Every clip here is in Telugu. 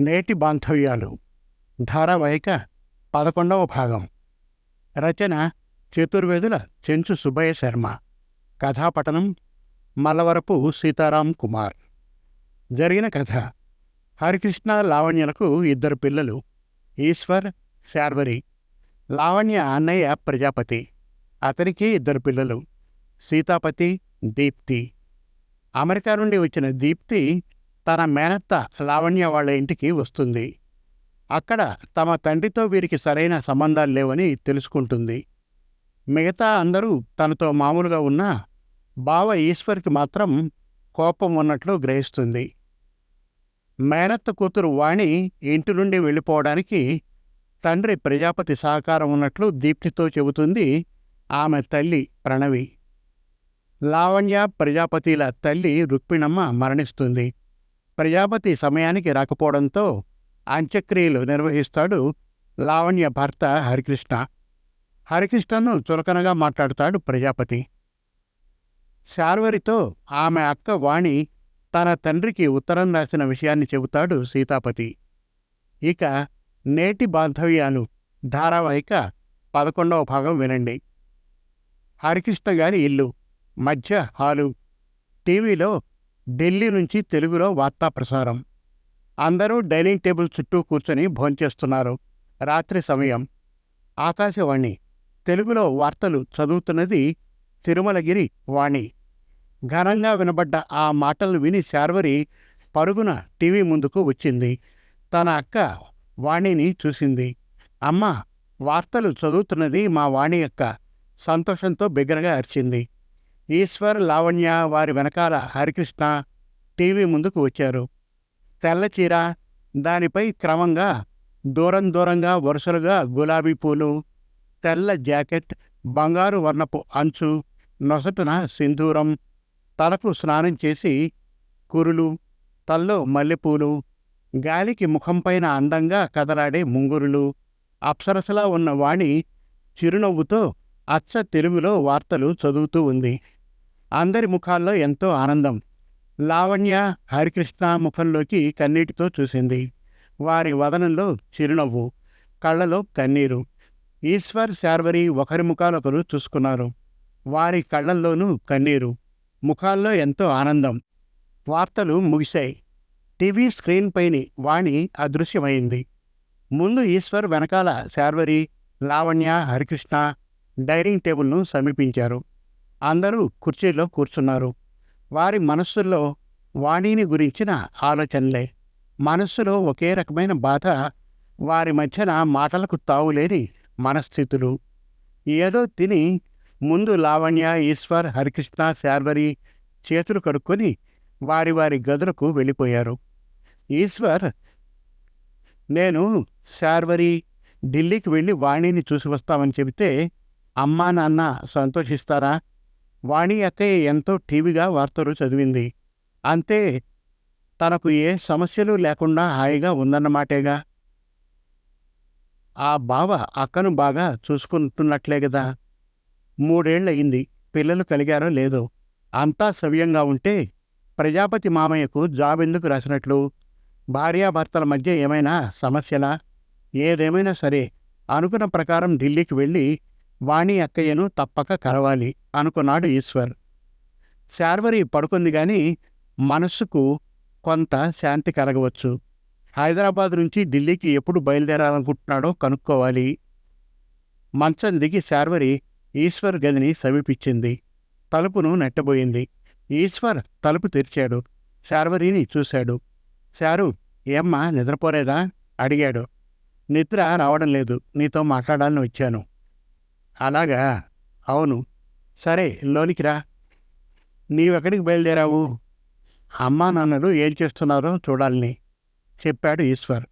నేటి బాంధవ్యాలు. ధారావాహిక పదకొండవ భాగం. రచన చతుర్వేదుల చెంచు సుబ్బయ్య శర్మ. కథాపఠనం మల్లవరపు సీతారాం కుమార్. జరిగిన కథ. హరికృష్ణ లావణ్యలకు ఇద్దరు పిల్లలు. ఈశ్వర్ శార్వరి. లావణ్య అన్నయ్య ప్రజాపతి. అతనికి ఇద్దరు పిల్లలు. సీతాపతి దీప్తి. అమెరికా నుండి వచ్చిన దీప్తి తన మేనత్త లావణ్య వాళ్ళ ఇంటికి వస్తుంది. అక్కడ తమ తండ్రితో వీరికి సరైన సంబంధాలు లేవని తెలుసుకుంటుంది. మిగతా అందరూ తనతో మామూలుగా ఉన్నా బావ ఈశ్వర్కి మాత్రం కోపం ఉన్నట్లు గ్రహిస్తుంది. మేనత్త కూతురు వాణి ఇంటి నుండి వెళ్ళిపోవడానికి తండ్రి ప్రజాపతి సహకారం ఉన్నట్లు దీప్తితో చెబుతుంది ఆమె తల్లి ప్రణవి. లావణ్య ప్రజాపతిల తల్లి రుక్మిణమ్మ మరణిస్తుంది. ప్రజాపతి సమయానికి రాకపోవడంతో అంత్యక్రియలు నిర్వహిస్తాడు లావణ్య భర్త హరికృష్ణ. హరికృష్ణను చులకనగా మాట్లాడతాడు ప్రజాపతి. శార్వరితో ఆమె అక్క వాణి తన తండ్రికి ఉత్తరం రాసిన విషయాన్ని చెబుతాడు సీతాపతి. ఇక నేటి బాంధవ్యాలు ధారావాహిక పదకొండవ భాగం వినండి. హరికృష్ణ గారి ఇల్లు మధ్య హాలు టీవీలో ఢిల్లీ నుంచి తెలుగులో వార్తా ప్రసారం. అందరూ డైనింగ్ టేబుల్ చుట్టూ కూర్చొని భోంచేస్తున్నారు రాత్రి సమయం. ఆకాశవాణి. తెలుగులో వార్తలు చదువుతున్నది తిరుమలగిరి వాణి. ఘనంగా వినబడ్డ ఆ మాటలు విని శార్వరి పరుగున టీవీ ముందుకు వచ్చింది. తన అక్క వాణిని చూసింది. అమ్మ వార్తలు చదువుతున్నది మా వాణి అక్క. సంతోషంతో బిగ్గరగా అరిచింది. ఈశ్వర్ లావణ్య వారి వెనకాల హరికృష్ణ టీవీ ముందుకు వచ్చారు. తెల్ల చీర దానిపై క్రమంగా దూరం దూరంగా వరుసలుగా గులాబీ పూలు తెల్ల జాకెట్ బంగారు వర్ణపు అంచు నొసటున సింధూరం తలకు స్నానం చేసి కురులు తల్లో మల్లెపూలు గాలికి ముఖంపైన అందంగా కదలాడే ముంగురులు అప్సరసలా ఉన్న వాణి చిరునవ్వుతో అచ్చ తెలుగులో వార్తలు చదువుతూ ఉంది. అందరి ముఖాల్లో ఎంతో ఆనందం. లావణ్య హరికృష్ణ ముఖంలోకి కన్నీటితో చూసింది. వారి వదనంలో చిరునవ్వు కళ్ళలో కన్నీరు. ఈశ్వర్ శార్వరి ఒకరి ముఖాలొకరు చూసుకున్నారు. వారి కళ్ళల్లోనూ కన్నీరు. ముఖాల్లో ఎంతో ఆనందం. వార్తలు ముగిశాయి. టీవీ స్క్రీన్ పైని వాణి అదృశ్యమైంది. ముందు ఈశ్వర్ వెనకాల శార్వరి లావణ్య హరికృష్ణ డైనింగ్ టేబుల్ను సమీపించారు. అందరూ కుర్చీలో కూర్చున్నారు. వారి మనస్సుల్లో వాణిని గురించిన ఆలోచనలే. మనస్సులో ఒకే రకమైన బాధ వారి మధ్యన మాటలకు తావులేని మనస్థితులు. ఏదో తిని ముందు లావణ్య ఈశ్వర్ హరికృష్ణ శార్వరి చేతులు కడుక్కొని వారి వారి గదులకు వెళ్ళిపోయారు. ఈశ్వర్ నేను శార్వరి ఢిల్లీకి వెళ్ళి వాణిని చూసి వస్తామని చెబితే అమ్మా నాన్న సంతోషిస్తారా? వాణి అక్కయ్య ఎంతో టీవీగా వార్తలు చదివింది. అంతే తనకు ఏ సమస్యలు లేకుండా హాయిగా ఉందన్నమాటేగా? ఆ బావ అక్కను బాగా చూసుకుంటున్నట్లే కదా మూడేళ్ళయింది పిల్లలు కలిగారో లేదో? అంతా సవ్యంగా ఉంటే ప్రజాపతి మామయ్యకు జాబ్ ఎందుకు రాసినట్లు భార్యాభర్తల మధ్య ఏమైనా సమస్యలా? ఏదేమైనా సరే అనుకున్న ప్రకారం ఢిల్లీకి వెళ్ళి వాణి అక్కయ్యను తప్పక కలవాలి అనుకున్నాడు ఈశ్వర్. శార్వరి పడుకుంది గాని మనస్సుకు కొంత శాంతి కలగవచ్చు. హైదరాబాద్ నుంచి ఢిల్లీకి ఎప్పుడు బయలుదేరాలనుకుంటున్నాడో కనుక్కోవాలి. మంచం దిగి శార్వరి ఈశ్వర్ గదిని సమీపించింది. తలుపును నెట్టబోయింది. ఈశ్వర్ తలుపు తెరిచాడు. శార్వరిని చూశాడు. శారు ఏమ్మా నిద్రపోలేదా? అడిగాడు. నిద్ర రావడం లేదు. నీతో మాట్లాడాలని వచ్చాను. అలాగా? అవును. సరే లోనికి రా. నీవెక్కడికి బయలుదేరావు? అమ్మా నాన్నలు ఏం చేస్తున్నారో చూడాలని చెప్పాడు ఈశ్వర్.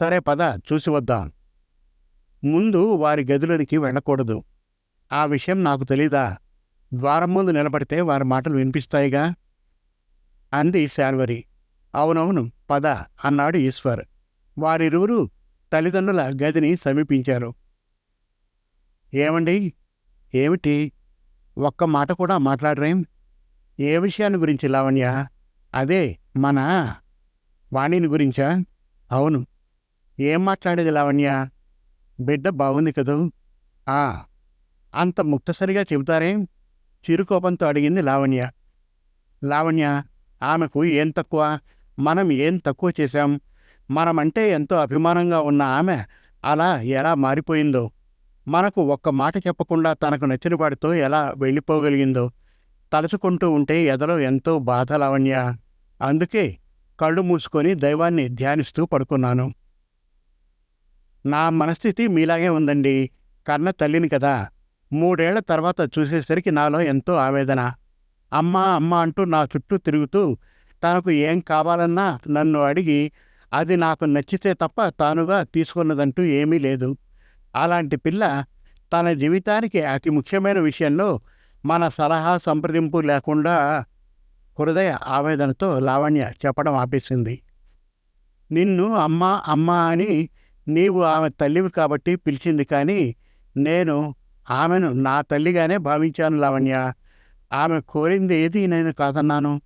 సరే పద చూసి వద్దాం. ముందు వారి గదిలోనికి వెళ్ళకూడదు. ఆ విషయం నాకు తెలీదా? ద్వారం ముందు నిలబడితే వారి మాటలు వినిపిస్తాయిగా? అంది శార్వరి అవునవును పద అన్నాడు ఈశ్వర్. వారిరువురు తల్లిదండ్రుల గదిని సమీపించారు. ఏమండి? ఏమిటి? ఒక్క మాట కూడా మాట్లాడరేం? ఏ విషయాన్ని గురించి లావణ్య? అదే మన వాణిని గురించా? అవును. ఏం మాట్లాడేది లావణ్య? బిడ్డ బాగుంది కదూ? ఆ అంత ముక్తసరిగా చెబుతారేం? చిరుకోపంతో అడిగింది లావణ్య. లావణ్య ఆమెకు ఏం తక్కువ? మనం ఏం తక్కువ చేశాం? మనమంటే ఎంతో అభిమానంగా ఉన్న ఆమె అలా ఎలా మారిపోయిందో? మనకు ఒక్క మాట చెప్పకుండా తనకు నచ్చిన వాడితో ఎలా వెళ్ళిపోగలిగిందో తలుచుకుంటూ ఉంటే ఎదలో ఎంతో బాధ లావణ్య. అందుకే కళ్ళు మూసుకొని దైవాన్ని ధ్యానిస్తూ పడుకున్నాను. నా మనస్థితి మీలాగే ఉందండి. కన్న తల్లిని కదా. మూడేళ్ళ తర్వాత చూసేసరికి నాలో ఎంతో ఆవేదన. అమ్మా అమ్మ అంటూ నా చుట్టూ తిరుగుతూ తనకు ఏం కావాలన్నా నన్ను అడిగి అది నాకు నచ్చితే తప్ప తానుగా తీసుకున్నదంటూ ఏమీ లేదు. అలాంటి పిల్ల తన జీవితానికి అతి ముఖ్యమైన విషయంలో మన సలహా సంప్రదింపు లేకుండా హృదయ ఆవేదనతో లావణ్య చెప్పడం ఆపేసింది. నిన్ను అమ్మ అమ్మ అని నీవు ఆమె తల్లివి కాబట్టి పిలిచింది కానీ నేను ఆమెను నా తల్లిగానే భావించాను లావణ్య. ఆమె కోరింది ఏది నేను కాదన్నాను.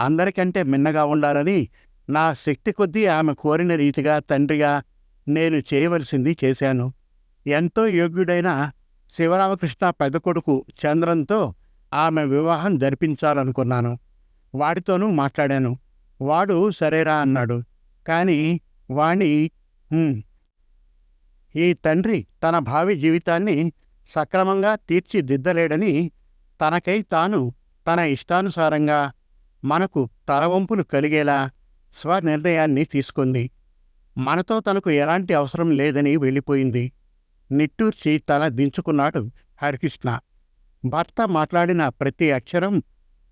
అందరికంటే మిన్నగా ఉండాలని నా శక్తి కొద్దీ ఆమె కోరిన రీతిగా తండ్రిగా నేను చేయవలసింది చేశాను. ఎంతో యోగ్యుడైన శివరామకృష్ణ పెద్ద కొడుకు చంద్రంతో ఆమె వివాహం జరిపించాలనుకున్నాను. వాడితోనూ మాట్లాడాను. వాడు సరేరా అన్నాడు. కానీ వాణి ఈ తండ్రి తన భావి జీవితాన్ని సక్రమంగా తీర్చిదిద్దలేడని తనకై తాను తన ఇష్టానుసారంగా మనకు తలవంపులు కలిగేలా స్వనిర్ణయాన్ని తీసుకుంది. మనతో తనకు ఎలాంటి అవసరం లేదని వెళ్ళిపోయింది. నిట్టూర్చి తల దించుకున్నాడు హరికృష్ణ. భర్త మాట్లాడిన ప్రతి అక్షరం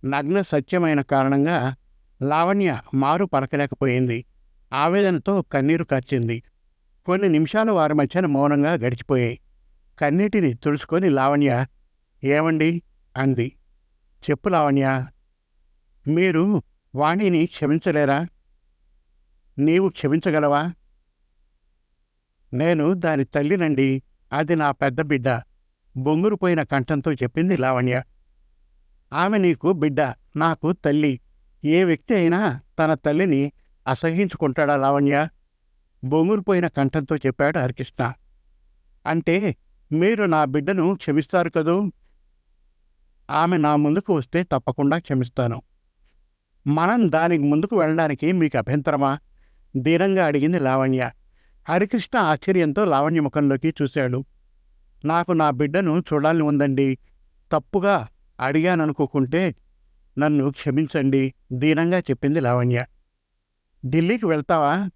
నగ్న సత్యమైన కారణంగా లావణ్య మారు పలకలేకపోయింది. ఆవేదనతో కన్నీరు కార్చింది. కొన్ని నిమిషాలు వారి మధ్యన మౌనంగా గడిచిపోయాయి. కన్నీటిని తుడుచుకొని లావణ్య ఏమండి? అంది. చెప్పు లావణ్య మీరు వాణిని క్షమించలేరా? నీవు క్షమించగలవా? నేను దాని తల్లినండి. అది నా పెద్ద బిడ్డ. బొంగురుపోయిన కంఠంతో చెప్పింది లావణ్య. ఆమె నీకు బిడ్డ నాకు తల్లి. ఏ వ్యక్తి అయినా తన తల్లిని అసహించుకుంటాడా లావణ్య? బొంగురుపోయిన కంఠంతో చెప్పాడు హరికృష్ణ. అంటే మీరు నా బిడ్డను క్షమిస్తారు కదూ? ఆమె నా ముందుకు వస్తే తప్పకుండా క్షమిస్తాను. మనం దానికి ముందుకు వెళ్ళడానికి మీకు అభ్యంతరమా? దీనంగా అడిగింది లావణ్య. హరికృష్ణ ఆశ్చర్యంతో లావణ్య ముఖంలోకి చూశాడు. నాకు నా బిడ్డను చూడాలని ఉందండి. తప్పుగా అడిగాననుకోకుంటే నన్ను క్షమించండి దీనంగా చెప్పింది లావణ్య. ఢిల్లీకి వెళ్తావా?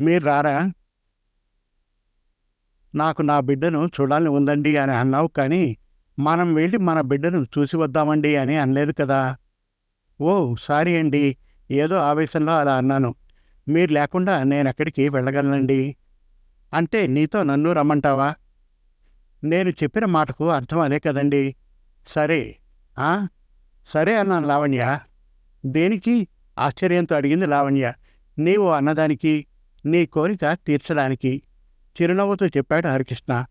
మీరు రారా? నాకు నా బిడ్డను చూడాలని ఉందండి అని అన్నావు కానీ మనం వెళ్ళి మన బిడ్డను చూసి వద్దామండి అని అనలేదు కదా. ఓ సారీ అండి. ఏదో ఆవేశంలో అలా అన్నాను. మీరు లేకుండా నేను ఎక్కడికి వెళ్ళగలనండి? అంటే నీతో నన్ను రమ్మంటావా? నేను చెప్పిన మాటకు అర్థం అదే కదండి. సరే ఆ? సరే అన్నాను లావణ్య. దేనికి? ఆశ్చర్యంతో అడిగింది లావణ్య. నీవు అన్నదానికి నీ కోరిక తీర్చడానికి చిరునవ్వుతో చెప్పాడు హరికృష్ణ.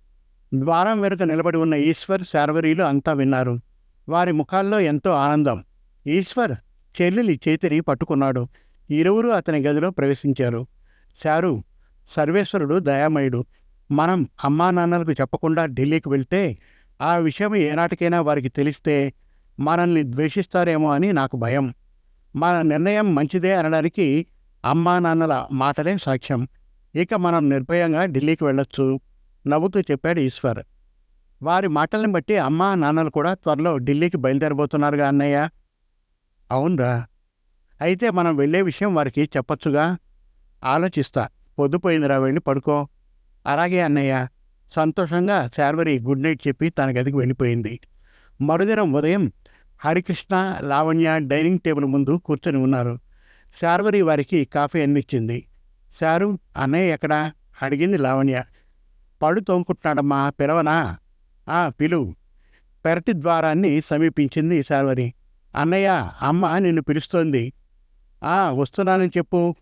ద్వారం వెనుక నిలబడి ఉన్న ఈశ్వర్ శార్వరీలు అంతా విన్నారు. వారి ముఖాల్లో ఎంతో ఆనందం. ఈశ్వర్ చెల్లెలి చేతిని పట్టుకున్నాడు. ఇరువురు అతని గదిలో ప్రవేశించారు. చారు సర్వేశ్వరుడు దయామయుడు. మనం అమ్మా నాన్నలకు చెప్పకుండా ఢిల్లీకి వెళ్తే ఆ విషయం ఏనాటికైనా వారికి తెలిస్తే మనల్ని ద్వేషిస్తారేమో అని నాకు భయం. మన నిర్ణయం మంచిదే అనడానికి అమ్మా నాన్నల మాటలే సాక్ష్యం. ఇక మనం నిర్భయంగా ఢిల్లీకి వెళ్ళొచ్చు నవ్వుతూ చెప్పాడు ఈశ్వర్. వారి మాటల్ని బట్టి అమ్మా నాన్నలు కూడా త్వరలో ఢిల్లీకి బయలుదేరబోతున్నారుగా అన్నయ్య. అవునరా. అయితే మనం వెళ్ళే విషయం వారికి చెప్పొచ్చుగా? ఆలోచిస్తా. పొద్దుపోయిందిరా వెళ్ళి పడుకో. అలాగే అన్నయ్య సంతోషంగా శార్వరి గుడ్ నైట్ చెప్పి తన గదికి వెళ్ళిపోయింది. మరుదినం ఉదయం హరికృష్ణ లావణ్య డైనింగ్ టేబుల్ ముందు కూర్చొని ఉన్నారు. శార్వరి వారికి కాఫీ అందించింది. శారు అన్నయ్య ఎక్కడా? అడిగింది లావణ్య. పడు తోముకుంటున్నాడమ్మా పిలవనా? ఆ పిలువు పెరటి ద్వారాన్ని సమీపించింది శార్వరి అన్నయ్య అమ్మ నిన్ను పిలుస్తోంది. వస్తున్నానని చెప్పు.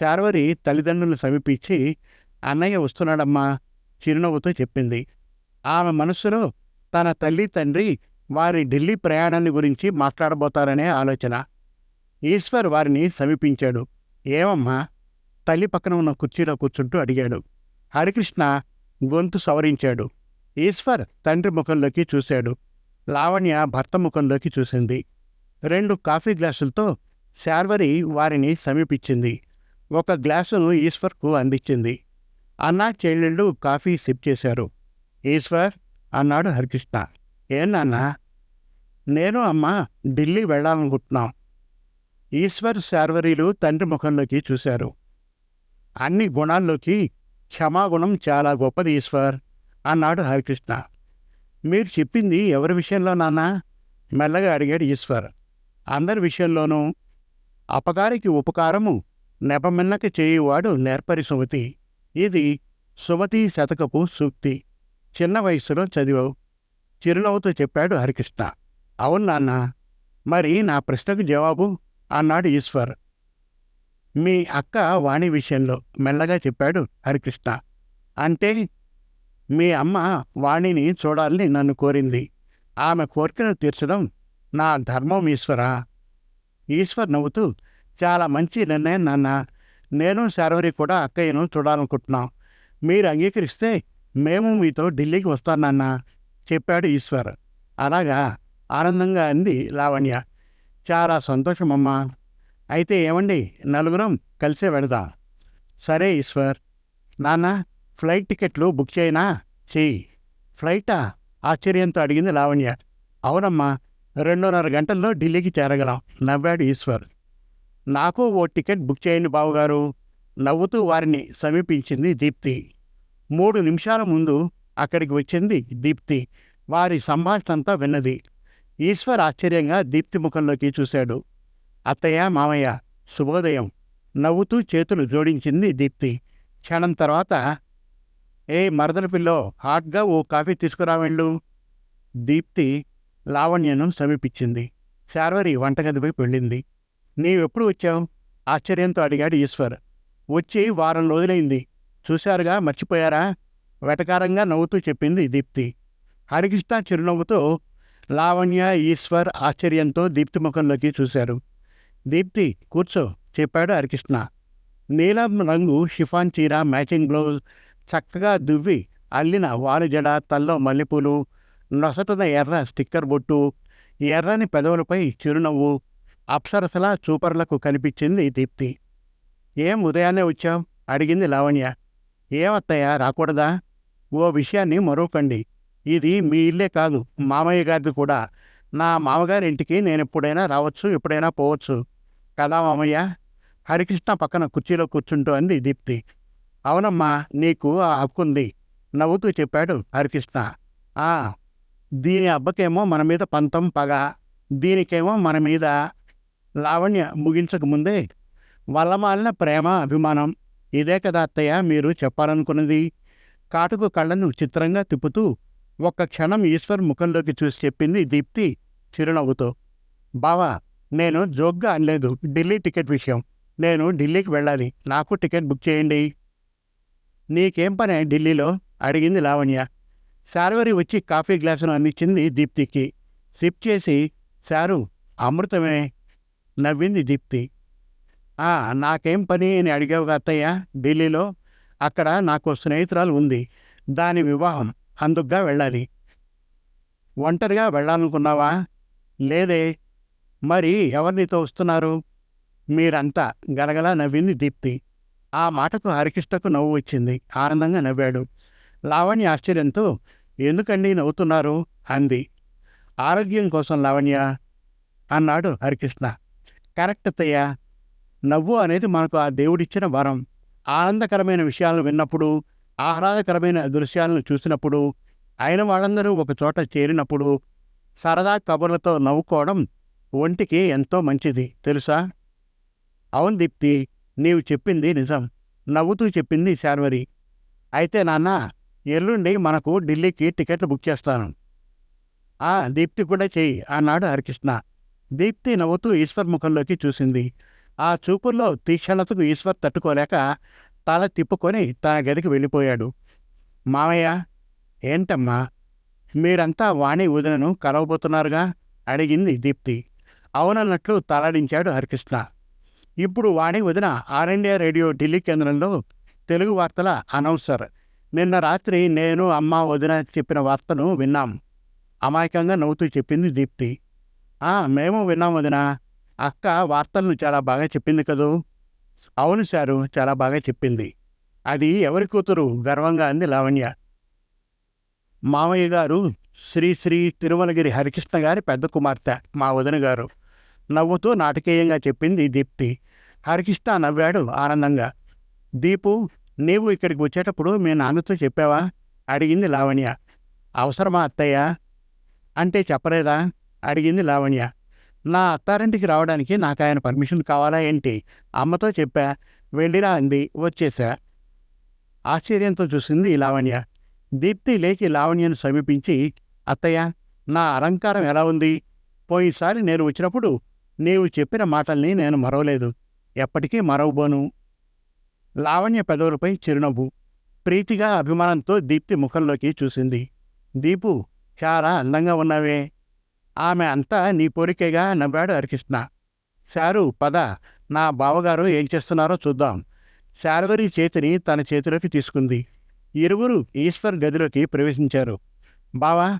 శార్వరి తల్లిదండ్రులను సమీపించి అన్నయ్య వస్తున్నాడమ్మా చిరునవ్వుతో చెప్పింది. ఆమె మనస్సులో తన తల్లి తండ్రి వారి ఢిల్లీ ప్రయాణాన్ని గురించి మాట్లాడబోతారనే ఆలోచన. ఈశ్వర్ వారిని సమీపించాడు. ఏమమ్మా? తల్లి పక్కన ఉన్న కుర్చీలో కూర్చుంటూ అడిగాడు. హరికృష్ణ గొంతు సవరించాడు. ఈశ్వర్ తండ్రి ముఖంలోకి చూశాడు. లావణ్య భర్త ముఖంలోకి చూసింది. రెండు కాఫీ గ్లాసులతో శార్వరి వారిని సమీపించింది. ఒక గ్లాసును ఈశ్వర్కు అందించింది. అన్నా చెల్లెళ్ళు కాఫీ సిప్ చేశారు. ఈశ్వర్ అన్నాడు హరికృష్ణ. ఏం నాన్నా? నేను అమ్మ ఢిల్లీ వెళ్ళాలనుకుంటున్నాం. ఈశ్వర్ శార్వరీలు తండ్రి ముఖంలోకి చూశారు. అన్ని గుణాల్లోకి క్షమాగుణం చాలా గొప్పది ఈశ్వర్ అన్నాడు హరికృష్ణ. మీరు చెప్పింది ఎవరి విషయంలో నాన్నా? మెల్లగా అడిగాడు ఈశ్వర్. అందరి విషయంలోనూ అపకారికి ఉపకారము నెపమిన్నక చేయువాడు నేర్పరి సుమతి ఇది సుమతి శతకపు సూక్తి. చిన్న వయసులో చదివావు. చిరునవ్వుతో చెప్పాడు హరికృష్ణ. అవును నాన్న. మరి నా ప్రశ్నకు జవాబు అన్నాడు ఈశ్వర్. మీ అక్క వాణి విషయంలో మెల్లగా చెప్పాడు హరికృష్ణ. అంటే మీ అమ్మ వాణిని చూడాలని నన్ను కోరింది. ఆమె కోరికను తీర్చడం నా ధర్మం ఈశ్వరా. ఈశ్వర్ నవ్వుతూ చాలా మంచి నిర్ణయం నాన్న. నేను శార్వరి కూడా అక్కయ్యను చూడాలనుకుంటున్నాం. మీరు అంగీకరిస్తే మేము మీతో ఢిల్లీకి వస్తానన్నా చెప్పాడు ఈశ్వర్. అలాగా? ఆనందంగా అంది లావణ్య. చాలా సంతోషమమ్మా అయితే ఏమండి? నలుగురం కలిసే వెడదాం సరే ఈశ్వర్. నాన్న ఫ్లైట్ టికెట్లు బుక్ చేయనా? చెయ్యి. ఫ్లైటా? ఆశ్చర్యంతో అడిగింది లావణ్య. అవునమ్మా. రెండున్నర గంటల్లో ఢిల్లీకి చేరగలం. నవ్వాడు ఈశ్వర్. నాకు ఓ టికెట్ బుక్ చేయండి బావుగారు. నవ్వుతూ వారిని సమీపించింది దీప్తి. మూడు నిమిషాల ముందు అక్కడికి వచ్చింది దీప్తి. వారి సంభాషణంతా విన్నది. ఈశ్వర్ ఆశ్చర్యంగా దీప్తి ముఖంలోకి చూశాడు. అత్తయ్య మామయ్య శుభోదయం. నవ్వుతూ చేతులు జోడించింది దీప్తి. క్షణం తర్వాత ఏ మరదల పిల్లో హాట్గా ఓ కాఫీ తీసుకురావెళ్ళు. దీప్తి లావణ్యను సమీపించింది. శార్వరి వంటగదిపై వెళ్ళింది. నీవెప్పుడు వచ్చావు? ఆశ్చర్యంతో అడిగాడు ఈశ్వర్. వచ్చి వారం రోజులైంది. చూశారుగా మర్చిపోయారా? వెటకారంగా నవ్వుతూ చెప్పింది దీప్తి. హరికృష్ణ చిరునవ్వుతో లావణ్య ఈశ్వర్ ఆశ్చర్యంతో దీప్తి ముఖంలోకి చూశారు. దీప్తి కూర్చో చెప్పాడు హరికృష్ణ. నీలం రంగు షిఫాన్ చీర మ్యాచింగ్ బ్లౌజ్ చక్కగా దువ్వి అల్లిన వాలుజడ తల్లో మల్లెపూలు నొసటన ఎర్ర స్టిక్కర్ బొట్టు ఎర్రని పెదవులపై చిరునవ్వు అప్సరసలా చూపర్లకు కనిపించింది దీప్తి. ఏం ఉదయాన్నే వచ్చాం అడిగింది లావణ్య. ఏమత్తయ్యా రాకూడదా? ఓ విషయాన్ని మరొకండి ఇది మీ ఇల్లే కాదు మామయ్య గారిది కూడా. నా మామగారి ఇంటికి నేను ఎప్పుడైనా రావచ్చు ఎప్పుడైనా పోవచ్చు. కదా మామయ్య? హరికృష్ణ పక్కన కుర్చీలో కూర్చుంటూ అంది దీప్తి. అవునమ్మా నీకు ఆ హక్కుంది నవ్వుతూ చెప్పాడు హరికృష్ణ. ఆ దీని అబ్బకేమో మన మీద పంతం పగ. దీనికేమో మన మీద లావణ్య ముగించకముందే వల్లమాలిన ప్రేమ అభిమానం. ఇదే కదా అత్తయ్య మీరు చెప్పాలనుకున్నది. కాటుకు కళ్ళను చిత్రంగా తిప్పుతూ ఒక్క క్షణం ఈశ్వర్ ముఖంలోకి చూసి చెప్పింది దీప్తి చిరునవ్వుతో. బావా నేను జోక్గా అనలేదు. ఢిల్లీ టికెట్ విషయం. నేను ఢిల్లీకి వెళ్ళాలి. నాకు టికెట్ బుక్ చేయండి. నీకేం పని ఢిల్లీలో? అడిగింది లావణ్య. శార్వరి వచ్చి కాఫీ గ్లాసును అందించింది దీప్తికి. సిప్ చేసి శారు అమృతమే నవ్వింది దీప్తి. "ఆ, నాకేం పని? అని అడిగావు అత్తయ్య ఢిల్లీలో. అక్కడ నాకు స్నేహితురాలు ఉంది. దాని వివాహం అందుకుగా వెళ్ళాలి. ఒంటరిగా వెళ్ళాలనుకున్నావా? లేదే. మరి ఎవరినితో వస్తున్నారు? మీరంతా గలగలా నవ్వింది దీప్తి. ఆ మాటకు హరికృష్ణకు నవ్వు వచ్చింది. ఆనందంగా నవ్వాడు. లావణ్య ఆశ్చర్యంతో ఎందుకండి నవ్వుతున్నారు? అంది. ఆరోగ్యం కోసం లావణ్య అన్నాడు హరికృష్ణ. కరెక్ట్ అత్తయ్య. నవ్వు అనేది మనకు ఆ దేవుడిచ్చిన వరం. ఆనందకరమైన విషయాలను విన్నప్పుడు ఆహ్లాదకరమైన దృశ్యాలను చూసినప్పుడు అయిన వాళ్ళందరూ ఒక చోట చేరినప్పుడు సరదా కబుర్లతో నవ్వుకోవడం ఒంటికి ఎంతో మంచిది తెలుసా? అవును దీప్తి నీవు చెప్పింది నిజం. నవ్వుతూ చెప్పింది శార్వరి అయితే నాన్న ఎల్లుండి మనకు ఢిల్లీకి టికెట్లు బుక్ చేస్తాను. ఆ దీప్తి కూడా చెయ్యి. అన్నాడు హరికృష్ణ. దీప్తి నవ్వుతూ ఈశ్వర్ ముఖంలోకి చూసింది. ఆ చూపుల్లో తీక్షణతకు ఈశ్వర్ తట్టుకోలేక తల తిప్పుకొని తన గదికి వెళ్ళిపోయాడు. మామయ్య ఏంటమ్మా? మీరంతా వాణి వదినను కలవబోతున్నారుగా? అడిగింది దీప్తి. అవునన్నట్లు తలాడించాడు హరికృష్ణ. ఇప్పుడు వాణి వదిన ఆల్ ఇండియా రేడియో ఢిల్లీ కేంద్రంలో తెలుగు వార్తల అనౌన్సర్. నిన్న రాత్రి నేను అమ్మ వదిన చెప్పిన వార్తను విన్నాం. అమాయకంగా నవ్వుతూ చెప్పింది దీప్తి. "ఆ, మేము విన్నాం వదిన. అక్క వార్తలను చాలా బాగా చెప్పింది కదూ? అవును సారు చాలా బాగా చెప్పింది. అది ఎవరి కూతురు? గర్వంగా అంది లావణ్య. మామయ్య గారు శ్రీ శ్రీ తిరుమలగిరి హరికృష్ణ గారి పెద్ద కుమార్తె మా వదిన గారు. నవ్వుతూ నాటకీయంగా చెప్పింది దీప్తి. హరికృష్ణ నవ్వాడు ఆనందంగా. దీపు నీవు ఇక్కడికి వచ్చేటప్పుడు మీ నాన్నతో చెప్పావా? అడిగింది లావణ్య. అవసరమా అత్తయ్య? అంటే చెప్పలేదా? అడిగింది లావణ్య. నా అత్తారింటికి రావడానికి నాకు ఆయన పర్మిషన్ కావాలా ఏంటి? అమ్మతో చెప్పా. వెళ్ళిరా అంది. వచ్చేసా. ఆశ్చర్యంతో చూసింది లావణ్య. దీప్తి లేచి లావణ్యను సమీపించి అత్తయ్య నా అలంకారం ఎలా ఉంది? పోయినసారి నేను వచ్చినప్పుడు నీవు చెప్పిన మాటల్ని నేను మరవలేదు. ఎప్పటికీ మరవబోను. లావణ్య పెదవులపై చిరునవ్వు ప్రీతిగా అభిమానంతో దీప్తి ముఖంలోకి చూసింది. దీపు చాలా అందంగా ఉన్నావే. ఆమె అంతా నీ పోరికేగా నవ్వాడు హరికృష్ణ. శారు పద. నా బావగారు ఏం చేస్తున్నారో చూద్దాం. శారవరి చేతిని తన చేతిలోకి తీసుకుంది. ఇరువురు ఈశ్వర్ గదిలోకి ప్రవేశించారు. బావా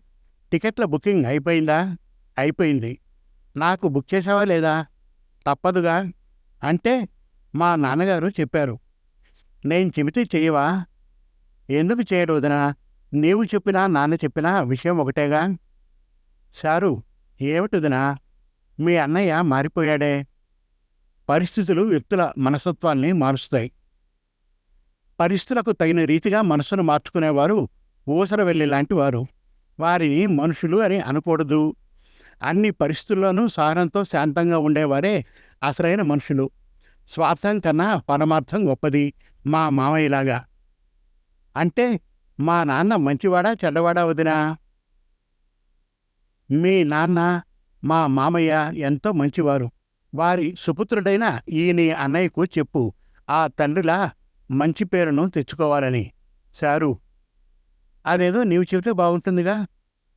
టికెట్ల బుకింగ్ అయిపోయిందా? అయిపోయింది. నాకు బుక్ చేసావా లేదా? తప్పదుగా. అంటే మా నాన్నగారు చెప్పారు. నేను చెబితే చేయవా ఎందుకు చేయడు వదినా? నీవు చెప్పినా నాన్న చెప్పినా విషయం ఒకటేగా? సారు ఏమిటిదినా మీ అన్నయ్య మారిపోయాడే. పరిస్థితులు వ్యక్తుల మనస్తత్వాల్ని మారుస్తాయి. పరిస్థితులకు తగిన రీతిగా మనసును మార్చుకునేవారు ఊసర వెళ్ళి లాంటివారు వారిని మనుషులు అని అనకూడదు. అన్ని పరిస్థితుల్లోనూ సహనంతో శాంతంగా ఉండేవారే అసలైన మనుషులు. స్వార్థం కన్నా పరమార్థం గొప్పది మా మామయ్యలాగా. అంటే మా నాన్న మంచివాడా చెడ్డవాడా వదినా? మీ నాన్న మా మామయ్య ఎంతో మంచివారు. వారి సుపుత్రుడైన ఈయన అన్నయ్యకు చెప్పు ఆ తండ్రిలా మంచి పేరును తెచ్చుకోవాలని. శారు. అదేదో నీవు చెబితే బాగుంటుందిగా.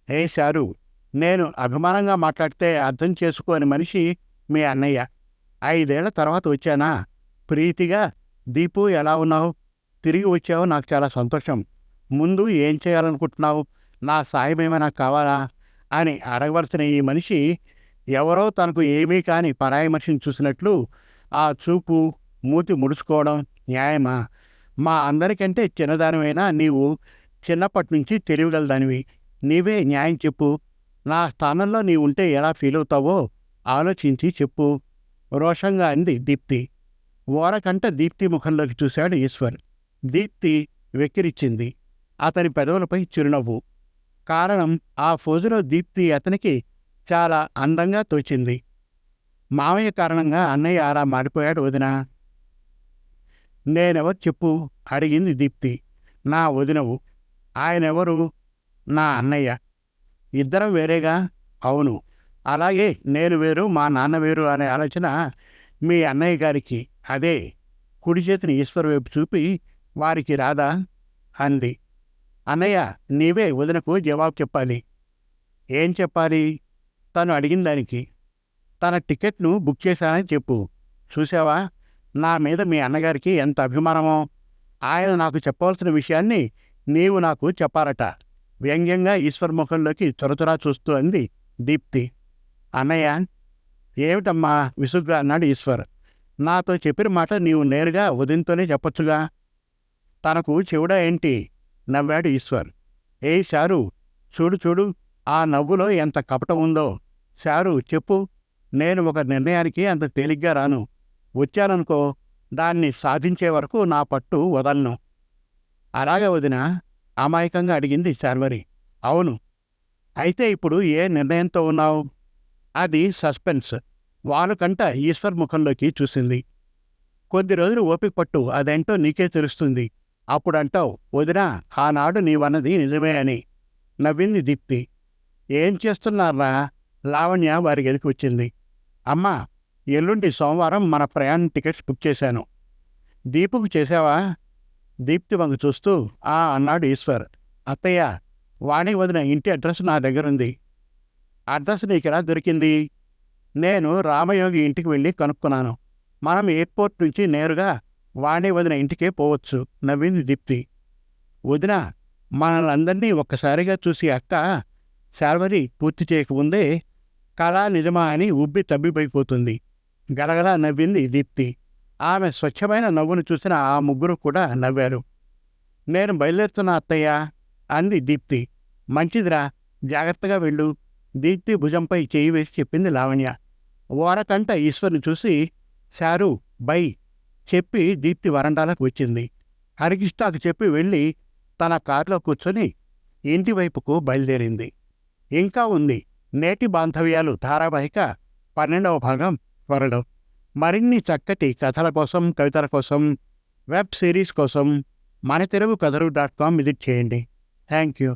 ఏ సారు నేను అభిమానంగా మాట్లాడితే అర్థం చేసుకోని మనిషి మీ అన్నయ్య. ఐదేళ్ళ తర్వాత వచ్చానా? ప్రీతిగా దీపు ఎలా ఉన్నావు? తిరిగి వచ్చావు? నాకు చాలా సంతోషం. ముందు ఏం చేయాలనుకుంటున్నావు? నా సాయం ఏమైనా కావాలా? అని అడగవలసిన ఈ మనిషి ఎవరో తనకు ఏమీ కాని పరాయి మనిషిని చూసినట్లు ఆ చూపు మూతి ముడుచుకోవడం న్యాయమా? మా అందరికంటే చిన్నదానివైనా నీవు చిన్నప్పటి నుంచి తెలియగలదానివి నీవే న్యాయం చెప్పు. నా స్థానంలో నీవుంటే ఎలా ఫీల్ అవుతావో ఆలోచించి చెప్పు. రోషంగా అంది దీప్తి. ఓరకంట దీప్తి ముఖంలోకి చూశాడు ఈశ్వర్. దీప్తి వెక్కిరిచ్చింది. అతని పెదవులపై చిరునవ్వు. కారణం ఆ ఫోజులో దీప్తి అతనికి చాలా అందంగా తోచింది. మామయ్య కారణంగా అన్నయ్య అలా మారిపోయాడు వదినా. నేనెవరు చెప్పు? అడిగింది దీప్తి. నా వదినవు. ఆయనెవరు? నా అన్నయ్య. ఇద్దరం వేరేగా? అవును. అలాగే నేను వేరు మా నాన్న వేరు అనే ఆలోచన మీ అన్నయ్య గారికి. అదే కుడి చేతిని ఈశ్వర్ వైపు చూపి వారికి రాదా? అంది. అన్నయ్య నీవే వదినకు జవాబు చెప్పాలి. ఏం చెప్పాలి? తను అడిగిన దానికి. తన టికెట్ను బుక్ చేశానని చెప్పు. చూసావా నా మీద మీ అన్నగారికి ఎంత అభిమానమో. ఆయన నాకు చెప్పవలసిన విషయాన్ని నీవు నాకు చెప్పారట వ్యంగ్యంగా ఈశ్వర్ ముఖంలోకి చొరచొరా చూస్తూ అంది దీప్తి. అన్నయ్య ఏమిటమ్మా విసుగ్గా అన్నాడు ఈశ్వర్. నాతో చెప్పిన మాట నీవు నేరుగా ఉదయంతోనే చెప్పొచ్చుగా? తనకు చెవుడా ఏంటి? నవ్వాడు ఈశ్వర్. ఏ షారు చూడు చూడు ఆ నవ్వులో ఎంత కపటం ఉందో. శారు చెప్పు. నేను ఒక నిర్ణయానికి అంత తేలిగ్గా రాను. వచ్చాననుకో దాన్ని సాధించే వరకు నా పట్టు వదలను. అలాగే వదిన అమాయకంగా అడిగింది శార్వరి. అవును. అయితే ఇప్పుడు ఏ నిర్ణయంతో ఉన్నావు? అది సస్పెన్స్. వాలుకంట ఈశ్వర్ ముఖంలోకి చూసింది. కొద్ది రోజులు ఓపిక పట్టు అదేంటో నీకే తెలుస్తుంది. అప్పుడంటావు వదినా ఆనాడు నీవన్నది నిజమే అని. నవ్వింది దీప్తి. ఏం చేస్తున్నారా లావణ్య వారి గదికి వచ్చింది. అమ్మా ఎల్లుండి సోమవారం మన ప్రయాణం టికెట్స్ బుక్ చేశాను. దీపుకు చేశావా? దీప్తి వంగ చూస్తూ ఆ అన్నాడు ఈశ్వర్. అత్తయ్య వాణి వదిన ఇంటి అడ్రస్ నా దగ్గరుంది. అడ్రస్ నీకెలా దొరికింది? నేను రామయోగి ఇంటికి వెళ్ళి కనుక్కున్నాను. మనం ఎయిర్పోర్ట్ నుంచి నేరుగా వాణి వదిన ఇంటికే పోవచ్చు నవ్వింది దీప్తి. వదిన మనల్ని ఒక్కసారిగా చూసి అక్క శాల్వరి పూర్తి చేయకముందే కళా నిజమా అని ఉబ్బి తబ్బిపోయిపోతుంది. గలగలా నవ్వింది దీప్తి. ఆమె స్వచ్ఛమైన నవ్వును చూసిన ఆ ముగ్గురు కూడా నవ్వారు. నేను బయలుదేరుతున్నా అత్తయ్య అంది దీప్తి. మంచిదిరా జాగ్రత్తగా వెళ్ళు. దీప్తి భుజంపై చేయి వేసి చెప్పింది లావణ్య. ఓరకంట ఈశ్వర్ని చూసి శారు బై చెప్పి దీప్తి వరండాలకు వచ్చింది. హరికిష్టాకు చెప్పి వెళ్ళి తన కారులో కూర్చొని ఇంటి వైపుకు బయలుదేరింది. ఇంకా ఉంది. నేటి బాంధవ్యాలు ధారావాహిక పన్నెండవ భాగం త్వరలో మరిన్ని చక్కటి కథల కోసం కవితల కోసం వెబ్ సిరీస్ కోసం మన తెలుగు కథలు డాట్ కామ్ విజిట్ చేయండి. Thank you